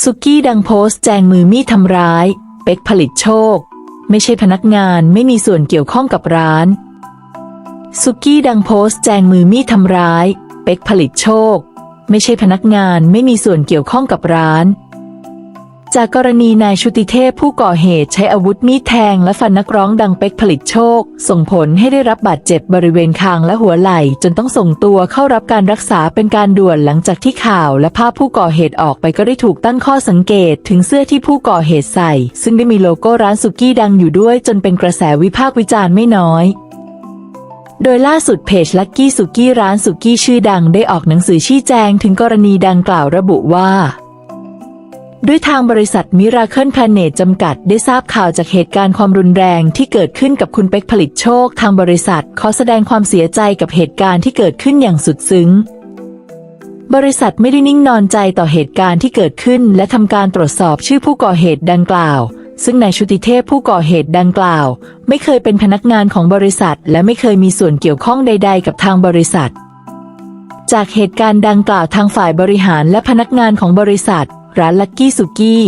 สุกี้ดังโพสต์แจงมือมีดทำร้าย เป็กผลิตโชค ไม่ใช่พนักงานไม่มีส่วนเกี่ยวข้องกับร้าน สุกี้ดังโพสต์แจงมือมีดทำร้าย เป็กผลิตโชค ไม่ใช่พนักงานไม่มีส่วนเกี่ยวข้องกับร้าน จากกรณีนายชุติเทพผู้ก่อเหตุใช้อาวุธมีดแทงและฟันนักร้องดังเป็กผลิตโชค ส่งผลให้ได้รับบาดเจ็บบริเวณคางและหัวไหล่ จนต้องส่งตัวเข้ารับการรักษาเป็นการด่วนหลังจากที่ข่าวและภาพผู้ก่อเหตุออกไปก็ได้ถูกตั้งข้อสังเกตถึงเสื้อที่ผู้ก่อเหตุใส่ ซึ่งได้มีโลโก้ร้านสุกี้ดังอยู่ด้วย จนเป็นกระแสวิพากษ์วิจารณ์ไม่น้อยโดยล่าสุดเพจลักกี้สุกี้ร้านสุกี้ชื่อดังได้ออกหนังสือชี้แจงถึงกรณีดังกล่าวระบุว่า ด้วยทางบริษัทมิราเคิลแพลเนตจำกัดได้ทราบข่าวจากเหตุการณ์ความรุนแรงที่เกิดขึ้นกับคุณเป็กผลิตโชค ทางบริษัทขอแสดงความเสียใจกับเหตุการณ์ที่เกิดขึ้นอย่างสุดซึ้ง บริษัทไม่ได้นิ่งนอนใจต่อเหตุการณ์ที่เกิดขึ้น และทำการตรวจสอบชื่อผู้ก่อเหตุดังกล่าว ซึ่งนายชุติเทพผู้ก่อเหตุดังกล่าว ไม่เคยเป็นพนักงานของบริษัท และไม่เคยมีส่วนเกี่ยวข้องใด ๆ กับทางบริษัท จากเหตุการณ์ดังกล่าวทางฝ่ายบริหารและพนักงานของบริษัท ร้านลักกี้สุกี้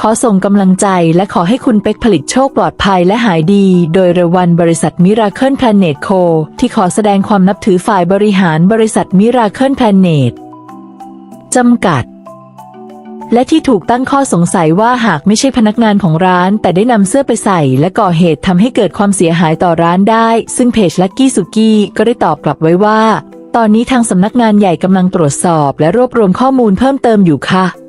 ขอส่งกำลังใจและขอให้คุณเป็กผลิตโชคปลอดภัยและหายดี โดยเร็ววันบริษัทมิราเคิลแพลเน็ตโคที่ขอแสดงความนับถือฝ่ายบริหารบริษัทมิราเคิลแพลเน็ตจำกัดและที่ถูกตั้งข้อสงสัยว่าหากไม่ใช่พนักงานของร้าน แต่ได้นำเสื้อไปใส่ และก่อเหตุทำให้เกิดความเสียหายต่อร้านได้ ซึ่งเพจลักกี้สุกี้ก็ได้ตอบกลับไว้ว่า ตอนนี้ทางสำนักงานใหญ่กำลังตรวจสอบ และรวบรวมข้อมูลเพิ่มเติมอยู่ค่ะ